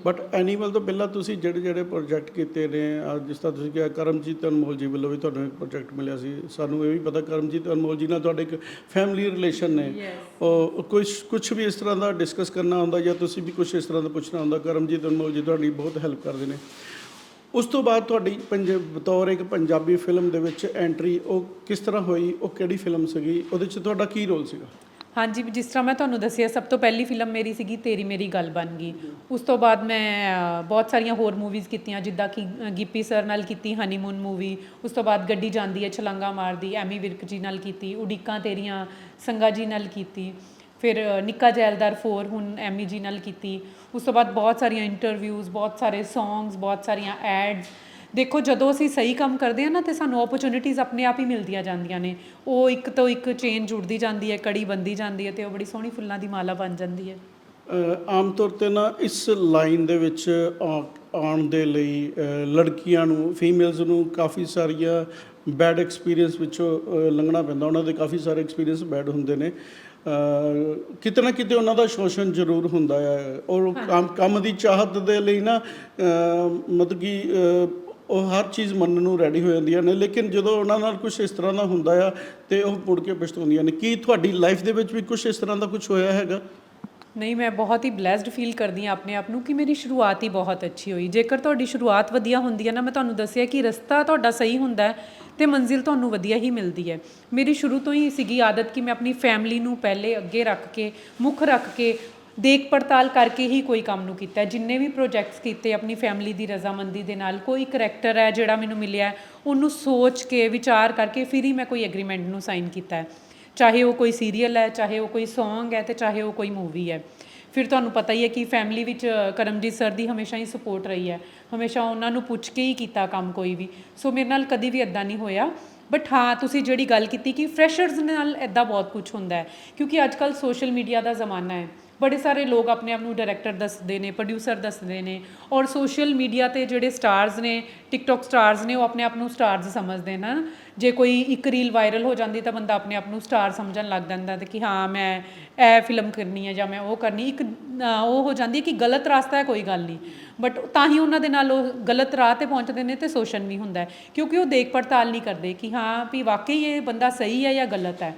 ਬਟ ਐਨੀਮਲ ਤੋਂ ਪਹਿਲਾਂ ਤੁਸੀਂ ਜਿਹੜੇ ਜਿਹੜੇ ਪ੍ਰੋਜੈਕਟ ਕੀਤੇ ਨੇ ਜਿਸ ਤਰ੍ਹਾਂ ਤੁਸੀਂ ਕਿਹਾ ਕਰਮਜੀਤ ਅਨਮੋਲ ਜੀ ਵੱਲੋਂ ਵੀ ਤੁਹਾਨੂੰ ਇੱਕ ਪ੍ਰੋਜੈਕਟ ਮਿਲਿਆ ਸੀ। ਸਾਨੂੰ ਇਹ ਵੀ ਪਤਾ ਕਰਮਜੀਤ ਅਨਮੋਲ ਜੀ ਨਾਲ ਤੁਹਾਡੇ ਇੱਕ ਫੈਮਿਲੀ ਰਿਲੇਸ਼ਨ ਨੇ। ਉਹ ਕੁਝ ਕੁਝ ਵੀ ਇਸ ਤਰ੍ਹਾਂ ਦਾ ਡਿਸਕਸ ਕਰਨਾ ਹੁੰਦਾ ਜਾਂ ਤੁਸੀਂ ਵੀ ਕੁਝ ਇਸ ਤਰ੍ਹਾਂ ਦਾ ਪੁੱਛਣਾ ਹੁੰਦਾ ਕਰਮਜੀਤ ਅਨਮੋਲ ਜੀ ਤੁਹਾਡੀ ਬਹੁਤ ਹੈਲਪ ਕਰਦੇ ਨੇ। ਉਸ ਤੋਂ ਬਾਅਦ ਤੁਹਾਡੀ ਬਤੌਰ ਇੱਕ ਪੰਜਾਬੀ ਫਿਲਮ ਦੇ ਵਿੱਚ ਐਂਟਰੀ ਉਹ ਕਿਸ ਤਰ੍ਹਾਂ ਹੋਈ ਉਹ ਕਿਹੜੀ ਫਿਲਮ ਸੀਗੀ ਉਹਦੇ 'ਚ ਤੁਹਾਡਾ ਕੀ ਰੋਲ ਸੀਗਾ? ਹਾਂਜੀ ਜਿਸ ਤਰ੍ਹਾਂ ਮੈਂ ਤੁਹਾਨੂੰ ਦੱਸਿਆ ਸਭ ਤੋਂ ਪਹਿਲੀ ਫਿਲਮ ਮੇਰੀ ਸੀਗੀ ਤੇਰੀ ਮੇਰੀ ਗੱਲ ਬਣ ਗਈ। ਉਸ ਤੋਂ ਬਾਅਦ ਮੈਂ ਅ, ਬਹੁਤ ਸਾਰੀਆਂ ਹੋਰ ਮੂਵੀਜ਼ ਕੀਤੀਆਂ ਜਿੱਦਾਂ ਕਿ ਅ, ਗਿੱਪੀ ਸਰ ਨਾਲ ਕੀਤੀ ਹਨੀਮੂਨ ਮੂਵੀ ਉਸ ਤੋਂ ਬਾਅਦ ਗੱਡੀ ਜਾਂਦੀ ਹੈ ਛਲਾਂਗਾ ਮਾਰਦੀ ਐਮੀ ਵਿਰਕ ਜੀ ਨਾਲ ਕੀਤੀ ਉਡੀਕਾਂ ਤੇਰੀਆਂ ਸੰਗਾ ਜੀ ਨਾਲ ਕੀਤੀ ਫਿਰ ਅ, ਨਿੱਕਾ ਜੈਲਦਾਰ 4 ਹੁਣ ਐਮੀ ਜੀ ਨਾਲ ਕੀਤੀ ਉਸ ਤੋਂ ਬਾਅਦ ਬਹੁਤ ਸਾਰੀਆਂ ਇੰਟਰਵਿਊਜ਼ ਬਹੁਤ ਸਾਰੇ ਸੌਂਗਸ ਬਹੁਤ ਸਾਰੀਆਂ ਐਡਸ ਦੇਖੋ ਜਦੋਂ ਅਸੀਂ ਸਹੀ ਕੰਮ ਕਰਦੇ ਆ ਨਾ ਤੇ ਸਾਨੂੰ ਓਪਰਚ्युनिटीज ਆਪਣੇ ਆਪ ਹੀ ਮਿਲਦੀਆਂ ਜਾਂਦੀਆਂ ਨੇ। ਉਹ ਇੱਕ ਤੋਂ ਇੱਕ ਚੇਨ ਜੁੜਦੀ ਜਾਂਦੀ ਹੈ ਕੜੀ ਬੰਦੀ ਜਾਂਦੀ ਹੈ ਤੇ ਉਹ ਬੜੀ ਸੋਹਣੀ ਫੁੱਲਾਂ ਦੀ ਮਾਲਾ ਬਣ ਜਾਂਦੀ ਹੈ। ਆਮ ਤੌਰ ਤੇ ਨਾ ਇਸ ਲਾਈਨ ਦੇ ਵਿੱਚ ਆਉਣ ਦੇ ਲਈ ਲੜਕੀਆਂ ਨੂੰ ਫੀਮੇਲਸ ਨੂੰ ਕਾਫੀ ਸਾਰੀਆਂ ਬੈਡ ਐਕਸਪੀਰੀਅੰਸ ਵਿੱਚੋਂ ਲੰਘਣਾ ਪੈਂਦਾ। ਉਹਨਾਂ ਦੇ ਕਾਫੀ ਸਾਰੇ ਐਕਸਪੀਰੀਅੰਸ ਬੈਡ ਹੁੰਦੇ ਨੇ। ਕਿਤੇ ਨਾ ਕਿਤੇ ਉਹਨਾਂ ਦਾ ਸ਼ੋਸ਼ਣ ਜ਼ਰੂਰ ਹੁੰਦਾ ਹੈ। ਔਰ ਕੰਮ ਦੀ ਚਾਹਤ ਦੇ ਲਈ ਨਾ ਮਤਲਬ ਕਿ ਉਹ ਹਰ ਚੀਜ਼ ਮੰਨਣ ਨੂੰ ਰੈਡੀ ਹੋ ਜਾਂਦੀਆਂ ਨੇ, ਲੇਕਿਨ ਜਦੋਂ ਉਹਨਾਂ ਨਾਲ ਕੁਝ ਇਸ ਤਰ੍ਹਾਂ ਦਾ ਹੁੰਦਾ ਆ ਤੇ ਉਹ ਮੁੜ ਕੇ ਪਛਤਾਉਂਦੀਆਂ ਨੇ। ਕੀ ਤੁਹਾਡੀ ਲਾਈਫ ਦੇ ਵਿੱਚ ਵੀ ਕੁਝ ਇਸ ਤਰ੍ਹਾਂ ਦਾ ਕੁਝ ਹੋਇਆ ਹੈਗਾ? ਨਹੀਂ, ਮੈਂ ਬਹੁਤ ਹੀ ਬlesed ਫੀਲ ਕਰਦੀ ਹਾਂ ਆਪਣੇ ਆਪ ਨੂੰ ਕਿ ਮੇਰੀ ਸ਼ੁਰੂਆਤ ਹੀ ਬਹੁਤ ਅੱਛੀ ਹੋਈ। ਜੇਕਰ ਤੁਹਾਡੀ ਸ਼ੁਰੂਆਤ ਵਧੀਆ ਹੁੰਦੀ ਹੈ ਨਾ, ਮੈਂ ਤੁਹਾਨੂੰ ਦੱਸਿਆ ਕਿ ਰਸਤਾ ਤੁਹਾਡਾ ਸਹੀ ਹੁੰਦਾ ਹੈ ਤੇ ਮੰਜ਼ਿਲ ਤੁਹਾਨੂੰ ਵਧੀਆ ਹੀ ਮਿਲਦੀ ਹੈ। ਮੇਰੀ ਸ਼ੁਰੂ ਤੋਂ ਹੀ ਸੀਗੀ ਆਦਤ ਕਿ ਮੈਂ ਆਪਣੀ ਫੈਮਿਲੀ ਨੂੰ ਪਹਿਲੇ ਅੱਗੇ ਰੱਖ ਕੇ, ਮੁੱਖ ਰੱਖ ਕੇ ਦੇਖ ਪੜਤਾਲ ਕਰਕੇ ਹੀ ਕੋਈ ਕੰਮ ਨੂੰ ਕੀਤਾ ਜਿੰਨੇ ਵੀ ਪ੍ਰੋਜੈਕਟਸ ਕੀਤੇ ਆਪਣੀ ਫੈਮਿਲੀ ਦੀ ਰਜ਼ਾਮੰਦੀ ਦੇ ਨਾਲ, ਕੋਈ ਕਰੈਕਟਰ ਹੈ ਜਿਹੜਾ ਮੈਨੂੰ ਮਿਲਿਆ ਉਹਨੂੰ ਸੋਚ ਕੇ, ਵਿਚਾਰ ਕਰਕੇ ਫਿਰ ਹੀ ਮੈਂ ਕੋਈ ਐਗਰੀਮੈਂਟ ਨੂੰ ਸਾਈਨ ਕੀਤਾ ਹੈ। ਚਾਹੇ ਉਹ ਕੋਈ ਸੀਰੀਅਲ ਹੈ, ਚਾਹੇ ਉਹ ਕੋਈ Song ਹੈ ਤੇ ਚਾਹੇ ਉਹ ਕੋਈ ਮੂਵੀ ਹੈ। ਫਿਰ ਤੁਹਾਨੂੰ ਪਤਾ ਹੀ ਹੈ ਕਿ ਫੈਮਿਲੀ ਵਿੱਚ ਕਰਮਜੀਤ ਸਰ ਦੀ ਹਮੇਸ਼ਾ ਹੀ ਸਪੋਰਟ ਰਹੀ ਹੈ। ਹਮੇਸ਼ਾ ਉਹਨਾਂ ਨੂੰ ਪੁੱਛ ਕੇ ਹੀ ਕੀਤਾ ਕੰਮ ਕੋਈ ਵੀ। ਸੋ ਮੇਰੇ ਨਾਲ ਕਦੀ ਵੀ ਇਦਾਂ ਨਹੀਂ ਹੋਇਆ। ਬਟ ਹਾਂ ਤੁਸੀਂ ਜਿਹੜੀ ਗੱਲ ਕੀਤੀ ਕਿ ਫਰੈਸ਼ਰਸ ਨਾਲ ਇਦਾਂ ਬਹੁਤ ਕੁਝ ਹੁੰਦਾ ਹੈ ਕਿਉਂਕਿ ਅੱਜ ਕੱਲ ਸੋਸ਼ਲ ਮੀਡੀਆ ਦਾ ਜ਼ਮਾਨਾ ਹੈ ਬੜੇ ਸਾਰੇ ਲੋਕ ਆਪਣੇ ਆਪ ਨੂੰ ਡਾਇਰੈਕਟਰ ਦੱਸਦੇ ਨੇ ਪ੍ਰੋਡਿਊਸਰ ਦੱਸਦੇ ਨੇ ਔਰ ਸੋਸ਼ਲ ਮੀਡੀਆ ਤੇ ਜਿਹੜੇ ਸਟਾਰਸ ਨੇ ਟਿਕਟੌਕ ਸਟਾਰਸ ਨੇ ਉਹ ਆਪਣੇ ਆਪ ਨੂੰ ਸਟਾਰਸ ਸਮਝਦੇ ਨੇ ਨਾ ਜੇ ਕੋਈ ਇੱਕ ਰੀਲ ਵਾਇਰਲ ਹੋ ਜਾਂਦੀ ਤਾਂ ਬੰਦਾ ਆਪਣੇ ਆਪ ਨੂੰ ਸਟਾਰ ਸਮਝਣ ਲੱਗ ਜਾਂਦਾ ਤੇ ਕਿ ਹਾਂ ਮੈਂ ਇਹ ਫਿਲਮ ਕਰਨੀ ਹੈ ਜਾਂ ਮੈਂ ਉਹ ਕਰਨੀ ਇੱਕ ਉਹ ਹੋ ਜਾਂਦੀ ਹੈ ਕਿ ਗਲਤ ਰਸਤਾ ਹੈ ਕੋਈ ਗੱਲ ਨਹੀਂ ਬਟ ਤਾਂ ਹੀ ਉਹਨਾਂ ਦੇ ਨਾਲ ਉਹ ਗਲਤ ਰਾਹ ਤੇ ਪਹੁੰਚਦੇ ਨੇ ਤੇ ਸ਼ੋਸ਼ਣ ਵੀ ਹੁੰਦਾ ਹੈ। ਕਿਉਂਕਿ ਉਹ ਦੇਖ ਪੜਤਾਲ ਨਹੀਂ ਕਰਦੇ ਕਿ ਹਾਂ ਵੀ ਵਾਕਈ ਇਹ ਬੰਦਾ ਸਹੀ ਹੈ ਜਾਂ ਗਲਤ ਹੈ।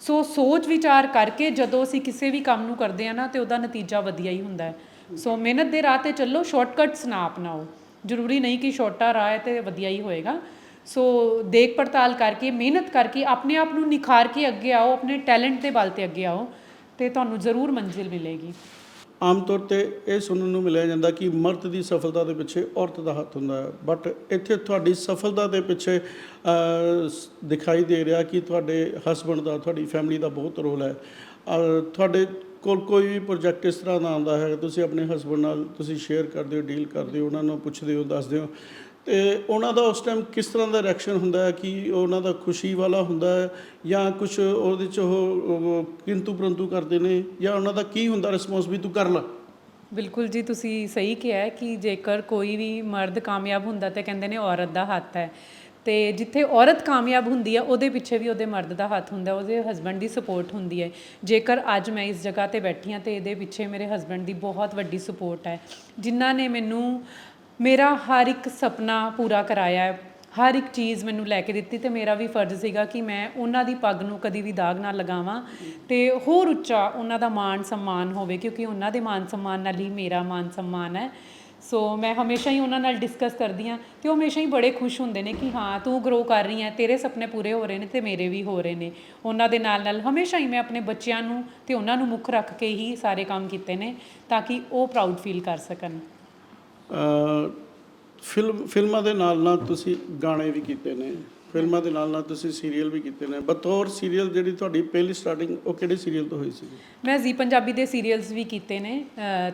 ਸੋ ਸੋਚ ਵਿਚਾਰ ਕਰਕੇ ਜਦੋਂ ਅਸੀਂ ਕਿਸੇ ਵੀ ਕੰਮ ਨੂੰ ਕਰਦੇ ਆ ਨਾ ਤੇ ਉਹਦਾ ਨਤੀਜਾ ਵਧੀਆ ਹੀ ਹੁੰਦਾ ਹੈ। ਸੋ ਮਿਹਨਤ ਦੇ ਰਾਹ ਤੇ ਚੱਲੋ ਸ਼ਾਰਟਕਟਸ ਨਾ ਅਪਣਾਓ। ਜ਼ਰੂਰੀ ਨਹੀਂ ਕਿ ਛੋਟਾ ਰਾਹ ਹੈ ਤੇ ਵਧੀਆ ਹੀ ਹੋਏਗਾ। ਸੋ ਦੇਖ ਪੜਤਾਲ ਕਰਕੇ, ਮਿਹਨਤ ਕਰਕੇ, ਆਪਣੇ ਆਪ ਨੂੰ ਨਿਖਾਰ ਕੇ ਅੱਗੇ ਆਓ, ਆਪਣੇ ਟੈਲੈਂਟ ਦੇ ਬਲ ਤੇ ਅੱਗੇ ਆਓ ਤੇ ਤੁਹਾਨੂੰ ਜ਼ਰੂਰ ਮੰਜ਼ਿਲ ਮਿਲੇਗੀ। ਆਮ ਤੌਰ ਤੇ ਇਹ ਸੁਣਨ ਨੂੰ ਮਿਲਿਆ ਜਾਂਦਾ ਕਿ ਮਰਦ ਦੀ ਸਫਲਤਾ ਦੇ ਪਿੱਛੇ ਔਰਤ ਦਾ ਹੱਥ ਹੁੰਦਾ ਹੈ। ਬਟ ਇੱਥੇ ਤੁਹਾਡੀ ਸਫਲਤਾ ਦੇ ਪਿੱਛੇ ਦਿਖਾਈ ਦੇ ਰਿਹਾ ਕਿ ਤੁਹਾਡੇ ਹਸਬੰਡ ਦਾ, ਤੁਹਾਡੀ ਫੈਮਿਲੀ ਦਾ ਬਹੁਤ ਰੋਲ ਹੈ। ਤੁਹਾਡੇ ਕੋਲ ਕੋਈ ਵੀ ਪ੍ਰੋਜੈਕਟ ਇਸ ਤਰ੍ਹਾਂ ਦਾ ਆਉਂਦਾ ਹੈ ਤੁਸੀਂ ਆਪਣੇ ਹਸਬੰਡ ਨਾਲ ਤੁਸੀਂ ਸ਼ੇਅਰ ਕਰਦੇ ਹੋ ਡੀਲ ਕਰਦੇ ਹੋ, ਉਹਨਾਂ ਨੂੰ ਪੁੱਛਦੇ ਹੋ, ਦੱਸਦੇ ਹੋ। ਤੇ ਉਹਨਾਂ ਦਾ ਉਸ ਟਾਈਮ ਕਿਸ ਤਰ੍ਹਾਂ ਦਾ ਰਿਐਕਸ਼ਨ ਹੁੰਦਾ ਹੈ ਕਿ ਉਹਨਾਂ ਦਾ ਖੁਸ਼ੀ ਵਾਲਾ ਹੁੰਦਾ ਹੈ ਜਾਂ ਕੁਝ ਉਹਦੇ ਚ ਉਹ ਕਿੰਤੂ ਪਰੰਤੂ ਕਰਦੇ ਨੇ ਜਾਂ ਉਹਨਾਂ ਦਾ ਕੀ ਹੁੰਦਾ ਰਿਸਪੌਂਸ ਵੀ ਤੂੰ ਕਰ ਲੈ। ਬਿਲਕੁਲ ਜੀ, ਤੁਸੀਂ ਸਹੀ ਕਿਹਾ ਕਿ ਜੇਕਰ ਕੋਈ ਵੀ ਮਰਦ ਕਾਮਯਾਬ ਹੁੰਦਾ ਤੇ ਕਹਿੰਦੇ ਨੇ ਔਰਤ ਦਾ ਹੱਥ ਹੈ। ਤੇ ਜਿੱਥੇ ਔਰਤ ਕਾਮਯਾਬ ਹੁੰਦੀ ਹੈ ਉਹਦੇ ਪਿੱਛੇ ਵੀ ਉਹਦੇ ਮਰਦ ਦਾ ਹੱਥ ਹੁੰਦਾ, ਉਹਦੇ ਹਸਬੰਡ ਦੀ ਸਪੋਰਟ ਹੁੰਦੀ ਹੈ। ਜੇਕਰ ਅੱਜ ਮੈਂ ਇਸ ਜਗ੍ਹਾ ਤੇ ਬੈਠੀ ਹਾਂ ਤੇ ਇਹਦੇ ਪਿੱਛੇ ਮੇਰੇ ਹਸਬੰਡ ਦੀ ਬਹੁਤ ਵੱਡੀ ਸਪੋਰਟ ਹੈ। ਜਿਨ੍ਹਾਂ ਨੇ ਮੈਨੂੰ, ਮੇਰਾ ਹਰ ਇੱਕ ਸੁਪਨਾ ਪੂਰਾ ਕਰਾਇਆ ਹੈ, ਹਰ ਇੱਕ ਚੀਜ਼ ਮੈਨੂੰ ਲੈ ਕੇ ਦਿੱਤੀ ਤੇ ਮੇਰਾ ਵੀ ਫਰਜ਼ ਸੀਗਾ ਕਿ ਮੈਂ ਉਹਨਾਂ ਦੀ ਪੱਗ ਨੂੰ ਕਦੀ ਵੀ ਦਾਗ ਨਾ ਲਗਾਵਾਂ ਤੇ ਹੋਰ ਉੱਚਾ ਉਹਨਾਂ ਦਾ ਮਾਣ ਸਨਮਾਨ ਹੋਵੇ, ਕਿਉਂਕਿ ਉਹਨਾਂ ਦੇ ਮਾਣ ਸਨਮਾਨ ਨਾਲ ਹੀ ਮੇਰਾ ਮਾਣ ਸਨਮਾਨ ਹੈ। ਸੋ ਮੈਂ ਹਮੇਸ਼ਾ ਹੀ ਉਹਨਾਂ ਨਾਲ ਡਿਸਕਸ ਕਰਦੀ ਹਾਂ ਤੇ ਉਹ ਹਮੇਸ਼ਾ ਹੀ ਬੜੇ ਖੁਸ਼ ਹੁੰਦੇ ਨੇ ਕਿ ਹਾਂ ਤੂੰ ਗਰੋ ਕਰ ਰਹੀ ਹੈ ਤੇਰੇ ਸੁਪਨੇ ਪੂਰੇ ਹੋ ਰਹੇ ਨੇ ਤੇ ਮੇਰੇ ਵੀ ਹੋ ਰਹੇ ਨੇ। ਉਹਨਾਂ ਦੇ ਨਾਲ ਨਾਲ ਹਮੇਸ਼ਾ ਹੀ ਮੈਂ ਆਪਣੇ ਬੱਚਿਆਂ ਨੂੰ ਤੇ ਉਹਨਾਂ ਨੂੰ ਮੁੱਖ ਰੱਖ ਕੇ ਹੀ ਸਾਰੇ ਕੰਮ ਕੀਤੇ ਨੇ ਤਾਂ ਕਿ ਉਹ ਪ੍ਰਾਊਡ ਫੀਲ ਕਰ ਸਕਣ। ਫਿਲਮ ਫਿਲਮਾਂ ਦੇ ਨਾਲ ਨਾਲ ਤੁਸੀਂ ਗਾਣੇ ਵੀ ਕੀਤੇ ਨੇ ਫਿਲਮਾਂ ਦੇ ਨਾਲ ਨਾਲ ਤੁਸੀਂ ਸੀਰੀਅਲ ਵੀ ਕੀਤੇ ਨੇ। ਬਤੌਰ ਸੀਰੀਅਲ ਜਿਹੜੀ ਤੁਹਾਡੀ ਪਹਿਲੀ ਸਟਾਰਟਿੰਗ ਉਹ ਕਿਹੜੇ ਸੀਰੀਅਲ ਤੋਂ ਹੋਈ ਸੀ? ਮੈਂ ਜ਼ੀ ਪੰਜਾਬੀ ਦੇ ਸੀਰੀਅਲਸ ਵੀ ਕੀਤੇ ਨੇ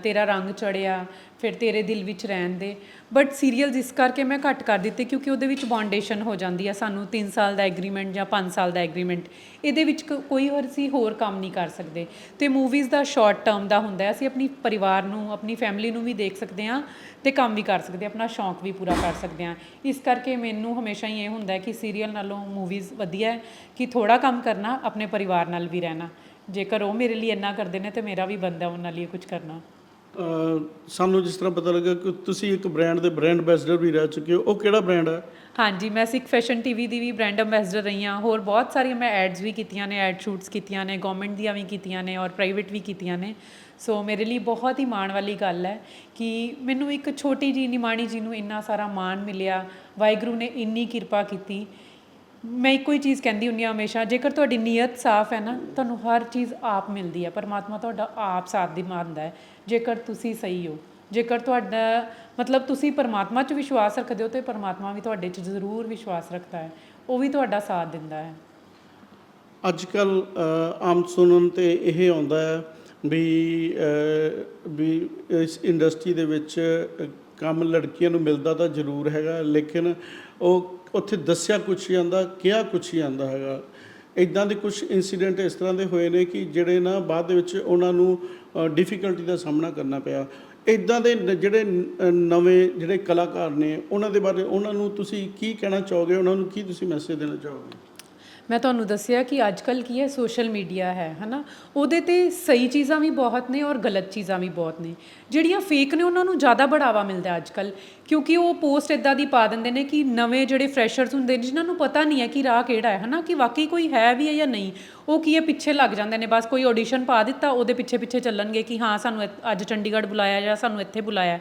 ਤੇਰਾ ਰੰਗ ਚੜਿਆ ਫਿਰ ਤੇਰੇ ਦਿਲ ਵਿੱਚ ਰਹਿਣ ਦੇ। ਬਟ ਸੀਰੀਅਲਸ ਇਸ ਕਰਕੇ ਮੈਂ ਘੱਟ ਕਰ ਦਿੱਤੇ ਕਿਉਂਕਿ ਉਹਦੇ ਵਿੱਚ ਬਾਉਂਡੇਸ਼ਨ ਹੋ ਜਾਂਦੀ ਆ। ਸਾਨੂੰ 3 ਸਾਲ ਦਾ ਐਗਰੀਮੈਂਟ ਜਾਂ 5 ਸਾਲ ਦਾ ਐਗਰੀਮੈਂਟ ਇਹਦੇ ਵਿੱਚ ਕ- ਕੋਈ ਹੋਰ ਅਸੀਂ ਹੋਰ ਕੰਮ ਨਹੀਂ ਕਰ ਸਕਦੇ। ਤੇ ਮੂਵੀਜ਼ ਦਾ ਸ਼ਾਰਟ ਟਰਮ ਦਾ ਹੁੰਦਾ ਹੈ। ਅਸੀਂ ਆਪਣੀ ਪਰਿਵਾਰ ਨੂੰ, ਆਪਣੀ ਫੈਮਿਲੀ ਨੂੰ ਵੀ ਦੇਖ ਸਕਦੇ ਹਾਂ ਤੇ ਕੰਮ ਵੀ ਕਰ ਸਕਦੇ ਹਾਂ। ਆਪਣਾ ਸ਼ੌਂਕ ਵੀ ਪੂਰਾ ਕਰ ਸਕਦੇ ਹਾਂ। ਇਸ ਕਰਕੇ ਮੈਨੂੰ ਹਮੇਸ਼ਾ ਹੀ ਇਹ ਹੁੰਦਾ ਹੈ ਕਿ ਸੀਰੀਅਲ ਨਾਲੋਂ ਮੂਵੀਜ਼ ਵਧੀਆ ਹੈ ਕਿ ਥੋੜਾ ਕੰਮ ਕਰਨਾ, ਆਪਣੇ ਪਰਿਵਾਰ ਨਾਲ ਵੀ ਰਹਿਣਾ। ਜੇਕਰ ਉਹ ਮੇਰੇ ਲਈ ਇੰਨਾ ਕਰਦੇ ਨੇ ਤੇ ਮੇਰਾ ਵੀ ਬੰਦਾ ਉਹਨਾਂ ਲਈ ਕੁਝ ਕਰਨਾ। ਸਾਨੂੰ ਜਿਸ ਤਰ੍ਹਾਂ ਪਤਾ ਲੱਗਾ ਕਿ ਤੁਸੀਂ ਇੱਕ ਬ੍ਰਾਂਡ ਦੇ ਬ੍ਰਾਂਡ ਐਂਬੈਸਡਰ ਵੀ ਰਹਿ ਚੁੱਕੇ ਹੋ, ਉਹ ਕਿਹੜਾ ਬ੍ਰਾਂਡ ਹੈ? ਹਾਂਜੀ, ਮੈਂ ਸਿੱਖ ਫੈਸ਼ਨ ਟੀਵੀ ਦੀ ਵੀ ਬ੍ਰਾਂਡ ਅੰਬੈਸਡਰ ਰਹੀ ਹਾਂ। ਹੋਰ ਬਹੁਤ ਸਾਰੀਆਂ ਮੈਂ ਐਡਸ ਵੀ ਕੀਤੀਆਂ ਨੇ ਐਡ ਸ਼ੂਟਸ ਕੀਤੀਆਂ ਨੇ ਗਵਰਨਮੈਂਟ ਦੀਆਂ ਵੀ ਕੀਤੀਆਂ ਨੇ ਔਰ ਪ੍ਰਾਈਵੇਟ ਵੀ ਕੀਤੀਆਂ ਨੇ। ਸੋ ਮੇਰੇ ਲਈ ਬਹੁਤ ਹੀ ਮਾਣ ਵਾਲੀ ਗੱਲ ਹੈ ਕਿ ਮੈਨੂੰ ਇੱਕ ਛੋਟੀ ਜੀ ਨਿਮਾਣੀ ਜੀ ਨੂੰ ਇੰਨਾ ਸਾਰਾ ਮਾਣ ਮਿਲਿਆ, ਵਾਹਿਗੁਰੂ ਨੇ ਇੰਨੀ ਕਿਰਪਾ ਕੀਤੀ। ਮੈਂ ਇੱਕੋ ਹੀ ਚੀਜ਼ ਕਹਿੰਦੀ ਹੁੰਦੀ ਹਾਂ ਹਮੇਸ਼ਾ, ਜੇਕਰ ਤੁਹਾਡੀ ਨੀਅਤ ਸਾਫ਼ ਹੈ ਨਾ, ਤੁਹਾਨੂੰ ਹਰ ਚੀਜ਼ ਆਪ ਮਿਲਦੀ ਹੈ, ਪਰਮਾਤਮਾ ਤੁਹਾਡਾ ਆਪ ਸਾਥ ਦੀ ਮੰਨਦਾ ਹੈ, ਜੇਕਰ ਤੁਸੀਂ ਸਹੀ ਹੋ, ਜੇਕਰ ਤੁਹਾਡਾ, ਮਤਲਬ ਤੁਸੀਂ ਪਰਮਾਤਮਾ 'ਚ ਵਿਸ਼ਵਾਸ ਰੱਖਦੇ ਹੋ, ਤੇ ਪਰਮਾਤਮਾ ਵੀ ਤੁਹਾਡੇ 'ਚ ਜ਼ਰੂਰ ਵਿਸ਼ਵਾਸ ਰੱਖਦਾ ਹੈ, ਉਹ ਵੀ ਤੁਹਾਡਾ ਸਾਥ ਦਿੰਦਾ ਹੈ। ਅੱਜ ਕੱਲ ਆਮ ਸੁਣਨ ਤੇ ਇਹ ਆਉਂਦਾ ਹੈ ਵੀ ਵੀ ਇਸ ਇੰਡਸਟਰੀ ਦੇ ਵਿੱਚ ਕੰਮ ਲੜਕੀਆਂ ਨੂੰ ਮਿਲਦਾ ਤਾਂ ਜ਼ਰੂਰ ਹੈਗਾ, ਲੇਕਿਨ ਉਹ ਉੱਥੇ ਦੱਸਿਆ ਕੁਛ ਹੀ ਜਾਂਦਾ ਕਿਹਾ ਕੁਛ ਹੀ ਜਾਂਦਾ ਹੈਗਾ। ਇਦਾਂ ਦੇ ਕੁਝ ਇਨਸੀਡੈਂਟ ਇਸ ਤਰ੍ਹਾਂ ਦੇ ਹੋਏ ਨੇ ਕਿ ਜਿਹੜੇ ਨਾ ਬਾਅਦ ਦੇ ਵਿੱਚ ਉਹਨਾਂ ਨੂੰ ਡਿਫਿਕਲਟੀ ਦਾ ਸਾਹਮਣਾ ਕਰਨਾ ਪਿਆ। ਇਦਾਂ ਦੇ ਜਿਹੜੇ ਨਵੇਂ ਜਿਹੜੇ ਕਲਾਕਾਰ ਨੇ, ਉਹਨਾਂ ਦੇ ਬਾਰੇ ਉਹਨਾਂ ਨੂੰ ਤੁਸੀਂ ਕੀ ਕਹਿਣਾ ਚਾਹੋਗੇ? ਉਹਨਾਂ ਨੂੰ ਕੀ ਤੁਸੀਂ ਮੈਸੇਜ ਦੇਣਾ ਚਾਹੋਗੇ? ਮੈਂ ਤੁਹਾਨੂੰ ਦੱਸਿਆ ਕਿ ਅੱਜ ਕੱਲ ਕੀ ਹੈ, ਸੋਸ਼ਲ ਮੀਡੀਆ ਹੈ, ਹਨਾ? ਉਹਦੇ ਤੇ ਸਹੀ ਚੀਜ਼ਾਂ ਵੀ ਬਹੁਤ ਨੇ ਔਰ ਗਲਤ ਚੀਜ਼ਾਂ ਵੀ ਬਹੁਤ ਨੇ। ਜਿਹੜੀਆਂ ਫੇਕ ਨੇ, ਉਹਨਾਂ ਨੂੰ ਜ਼ਿਆਦਾ ਬੜਾਵਾ ਮਿਲਦਾ ਅੱਜ ਕੱਲ ਕਿਉਂਕਿ ਉਹ ਪੋਸਟ ਇਦਾਂ ਦੀ ਪਾ ਦਿੰਦੇ ਨੇ ਕਿ ਨਵੇਂ ਜਿਹੜੇ ਫਰੈਸ਼ਰਸ ਹੁੰਦੇ ਨੇ, ਜਿਨ੍ਹਾਂ ਨੂੰ ਪਤਾ ਨਹੀਂ ਹੈ ਕਿ ਰਾਹ ਕਿਹੜਾ ਹੈ, ਹਨਾ? ਕਿ ਵਾਕਈ ਕੋਈ ਹੈ ਵੀ ਹੈ ਜਾਂ ਨਹੀਂ। ਉਹ ਕੀ ਹੈ ਪਿੱਛੇ ਲੱਗ ਜਾਂਦੇ ਨੇ? ਬਸ ਕੋਈ ਆਡੀਸ਼ਨ ਪਾ ਦਿੱਤਾ ਉਹਦੇ ਪਿੱਛੇ ਪਿੱਛੇ ਚੱਲਣਗੇ ਕਿ ਹਾਂ ਸਾਨੂੰ ਇੱਥ- ਅੱਜ ਚੰਡੀਗੜ੍ਹ ਬੁਲਾਇਆ ਜਾਂ ਸਾਨੂੰ ਇੱਥੇ ਬੁਲਾਇਆ।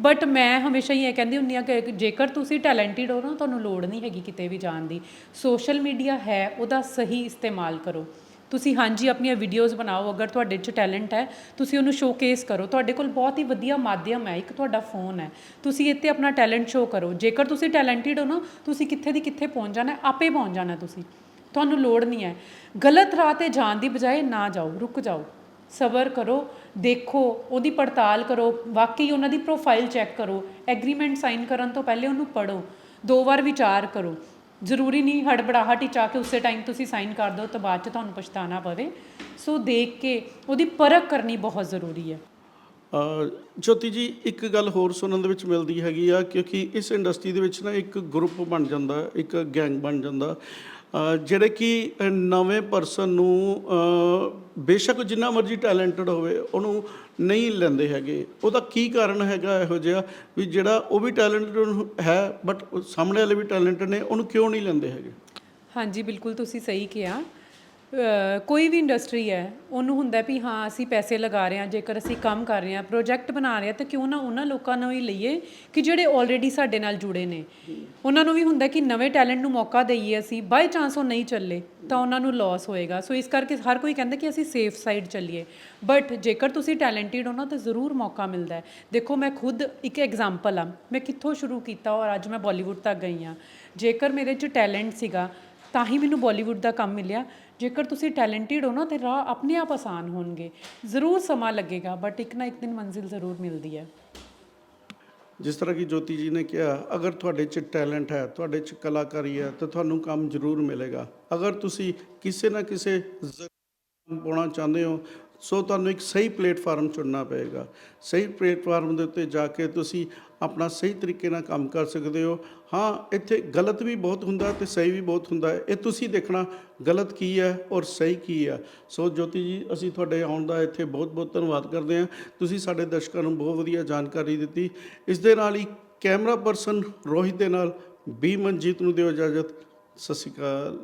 ਬਟ ਮੈਂ ਹਮੇਸ਼ਾ ਹੀ ਇਹ ਕਹਿੰਦੀ ਹੁੰਦੀ ਹਾਂ ਕਿ ਜੇਕਰ ਤੁਸੀਂ ਟੈਲੈਂਟਡ ਹੋ ਨਾ ਤੁਹਾਨੂੰ ਲੋੜ ਨਹੀਂ ਹੈਗੀ ਕਿਤੇ ਵੀ ਜਾਣ ਦੀ। ਸੋਸ਼ਲ ਮੀਡੀਆ ਹੈ ਉਹਦਾ ਸਹੀ ਇਸਤੇਮਾਲ ਕਰੋ। ਤੁਸੀਂ ਹਾਂਜੀ ਆਪਣੀਆਂ ਵੀਡੀਓਜ਼ ਬਣਾਓ ਅਗਰ ਤੁਹਾਡੇ 'ਚ ਟੈਲੈਂਟ ਹੈ ਤੁਸੀਂ ਉਹਨੂੰ ਸ਼ੋਕੇਸ ਕਰੋ। ਤੁਹਾਡੇ ਕੋਲ ਬਹੁਤ ਹੀ ਵਧੀਆ ਮਾਧਿਅਮ ਹੈ ਇੱਕ ਤੁਹਾਡਾ ਫੋਨ ਹੈ। ਤੁਸੀਂ ਇੱਥੇ ਆਪਣਾ ਟੈਲੈਂਟ ਸ਼ੋ ਕਰੋ। ਜੇਕਰ ਤੁਸੀਂ ਟੈਲੈਂਟਡ ਹੋ ਨਾ ਤੁਸੀਂ ਕਿੱਥੇ ਦੀ ਕਿੱਥੇ ਪਹੁੰਚ ਜਾਣਾ ਹੈ, ਆਪੇ ਪਹੁੰਚ ਜਾਣਾ ਤੁਸੀਂ। ਤੁਹਾਨੂੰ ਲੋੜ ਨਹੀਂ ਹੈ। ਗਲਤ ਰਾਹ ਤੇ ਜਾਣ ਦੀ ਬਜਾਏ ਨਾ ਜਾਓ, ਰੁਕ ਜਾਓ। ਸਬਰ ਕਰੋ, ਦੇਖੋ, ਉਹਦੀ ਪੜਤਾਲ ਕਰੋ, ਵਾਕਈ ਉਹਨਾਂ ਦੀ ਪ੍ਰੋਫਾਈਲ ਚੈੱਕ ਕਰੋ ਐਗਰੀਮੈਂਟ ਸਾਈਨ ਕਰਨ ਤੋਂ ਪਹਿਲੇ ਉਹਨੂੰ ਪੜੋ ਦੋ ਵਾਰ ਵਿਚਾਰ ਕਰੋ। ਜ਼ਰੂਰੀ ਨਹੀਂ ਹੜਬੜਾਹਟ ਹੀ ਚਾਹ ਕੇ ਉਸੇ ਟਾਈਮ ਤੁਸੀਂ ਸਾਈਨ ਕਰ ਦਿਓ ਤਾਂ ਬਾਅਦ ਚ ਤੁਹਾਨੂੰ ਪਛਤਾਣਾ ਪਵੇ। ਸੋ ਦੇਖ ਕੇ ਉਹਦੀ ਪਰਖ ਕਰਨੀ ਬਹੁਤ ਜ਼ਰੂਰੀ ਹੈ। ਜੋਤੀ ਜੀ, ਇੱਕ ਗੱਲ ਹੋਰ ਸੁਣਨ ਦੇ ਵਿੱਚ ਮਿਲਦੀ ਹੈਗੀ ਆ ਕਿਉਂਕਿ ਇਸ ਇੰਡਸਟਰੀ ਦੇ ਵਿੱਚ ਨਾ ਇੱਕ ਗਰੁੱਪ ਬਣ ਜਾਂਦਾ, ਇੱਕ ਗੈਂਗ ਬਣ ਜਾਂਦਾ। ਜਿਹੜੇ ਕਿ ਨਵੇਂ ਪਰਸਨ ਨੂੰ ਬੇਸ਼ੱਕ ਜਿੰਨਾ ਮਰਜ਼ੀ ਟੈਲੈਂਟਡ ਹੋਵੇ, ਉਹਨੂੰ ਨਹੀਂ ਲੈਂਦੇ ਹੈਗੇ। ਉਹਦਾ ਕੀ ਕਾਰਨ ਹੈਗਾ ਇਹੋ ਜਿਹਾ ਵੀ ਜਿਹੜਾ ਉਹ ਵੀ ਟੈਲੈਂਟਡ ਹੈ ਬਟ ਸਾਹਮਣੇ ਵਾਲੇ ਵੀ ਟੈਲੈਂਟਡ ਨੇ, ਉਹਨੂੰ ਕਿਉਂ ਨਹੀਂ ਲੈਂਦੇ ਹੈਗੇ? ਹਾਂਜੀ, ਬਿਲਕੁਲ ਤੁਸੀਂ ਸਹੀ ਕਿਹਾ। ਕੋਈ ਵੀ ਇੰਡਸਟਰੀ ਹੈ, ਉਹਨੂੰ ਹੁੰਦਾ ਵੀ ਹਾਂ, ਅਸੀਂ ਪੈਸੇ ਲਗਾ ਰਹੇ ਹਾਂ, ਜੇਕਰ ਅਸੀਂ ਕੰਮ ਕਰ ਰਹੇ ਹਾਂ ਪ੍ਰੋਜੈਕਟ ਬਣਾ ਰਹੇ ਹਾਂ, ਤਾਂ ਕਿਉਂ ਨਾ ਉਹਨਾਂ ਲੋਕਾਂ ਨੂੰ ਹੀ ਲਈਏ ਕਿ ਜਿਹੜੇ ਆਲਰੇਡੀ ਸਾਡੇ ਨਾਲ ਜੁੜੇ ਨੇ। ਉਹਨਾਂ ਨੂੰ ਵੀ ਹੁੰਦਾ ਕਿ ਨਵੇਂ ਟੈਲੈਂਟ ਨੂੰ ਮੌਕਾ ਦਈਏ ਅਸੀਂ ਬਾਈ ਚਾਂਸ ਉਹ ਨਹੀਂ ਚੱਲੇ, ਤਾਂ ਉਹਨਾਂ ਨੂੰ ਲਾਸ ਹੋਏਗਾ। ਸੋ ਇਸ ਕਰਕੇ ਹਰ ਕੋਈ ਕਹਿੰਦਾ ਕਿ ਅਸੀਂ ਸੇਫ ਸਾਈਡ ਚੱਲੀਏ। ਬਟ ਜੇਕਰ ਤੁਸੀਂ ਟੈਲੈਂਟਡ ਹੋ ਨਾ, ਤਾਂ ਜ਼ਰੂਰ ਮੌਕਾ ਮਿਲਦਾ ਹੈ। ਦੇਖੋ, ਮੈਂ ਖੁਦ ਇੱਕ ਐਗਜ਼ਾਮਪਲ ਆ। ਮੈਂ ਕਿੱਥੋਂ ਸ਼ੁਰੂ ਕੀਤਾ ਔਰ ਅੱਜ ਮੈਂ ਬਾਲੀਵੁੱਡ ਤੱਕ ਗਈ ਹਾਂ ਜੇਕਰ ਮੇਰੇ 'ਚ ਟੈਲੈਂਟ ਸੀਗਾ ਤਾਂ ਹੀ ਮੈਨੂੰ ਬਾਲੀਵੁੱਡ ਦਾ ਕੰਮ ਮਿਲਿਆ। ਜੇਕਰ ਤੁਸੀਂ ਟੈਲੈਂਟਡ ਹੋ ਨਾ, ਤੇ ਰਾਹ ਆਪਣੇ ਆਪ ਆਸਾਨ ਹੋਣਗੇ। ਜ਼ਰੂਰ ਸਮਾਂ ਲੱਗੇਗਾ ਬਟ ਇੱਕ ਨਾ ਇੱਕ ਦਿਨ ਮੰਜ਼ਿਲ ਜ਼ਰੂਰ ਮਿਲਦੀ ਹੈ। ਜਿਸ ਤਰ੍ਹਾਂ ਕਿ ਜੋਤੀ ਜੀ ਨੇ ਕਿਹਾ, ਅਗਰ ਤੁਹਾਡੇ 'ਚ ਟੈਲੈਂਟ ਹੈ, ਤੁਹਾਡੇ 'ਚ ਕਲਾਕਾਰੀ ਹੈ, ਤਾਂ ਤੁਹਾਨੂੰ ਕੰਮ ਜ਼ਰੂਰ ਮਿਲੇਗਾ। ਅਗਰ ਤੁਸੀਂ ਕਿਸੇ ਨਾ ਕਿਸੇ ਪਾਉਣਾ ਚਾਹੁੰਦੇ ਹੋ ਸੋ ਤੁਹਾਨੂੰ ਇੱਕ ਸਹੀ ਪਲੇਟਫਾਰਮ ਚੁਣਨਾ ਪਏਗਾ। ਸਹੀ ਪਲੇਟਫਾਰਮ ਦੇ ਉੱਤੇ ਜਾ ਕੇ ਤੁਸੀਂ ਆਪਣਾ ਸਹੀ ਤਰੀਕੇ ਨਾਲ ਕੰਮ ਕਰ ਸਕਦੇ ਹੋ। ਹਾਂ, ਇੱਥੇ ਗਲਤ ਵੀ ਬਹੁਤ ਹੁੰਦਾ ਤੇ ਸਹੀ ਵੀ ਬਹੁਤ ਹੁੰਦਾ ਹੈ। ਇਹ ਤੁਸੀਂ ਦੇਖਣਾ ਗਲਤ ਕੀ ਹੈ ਔਰ ਸਹੀ ਕੀ ਹੈ। ਸੋ ਜੋਤੀ ਜੀ, ਅਸੀਂ ਤੁਹਾਡੇ ਆਉਣ ਦਾ ਇੱਥੇ ਬਹੁਤ ਬਹੁਤ ਧੰਨਵਾਦ ਕਰਦੇ ਹਾਂ। ਤੁਸੀਂ ਸਾਡੇ ਦਰਸ਼ਕਾਂ ਨੂੰ ਬਹੁਤ ਵਧੀਆ ਜਾਣਕਾਰੀ ਦਿੱਤੀ। ਇਸ ਦੇ ਨਾਲ ਹੀ ਕੈਮਰਾ ਪਰਸਨ ਰੋਹਿਤ ਦੇ ਨਾਲ ਬੀ ਮਨਜੀਤ ਨੂੰ ਦਿਓ ਇਜਾਜ਼ਤ। ਸਤਿ ਸ਼੍ਰੀ ਅਕਾਲ।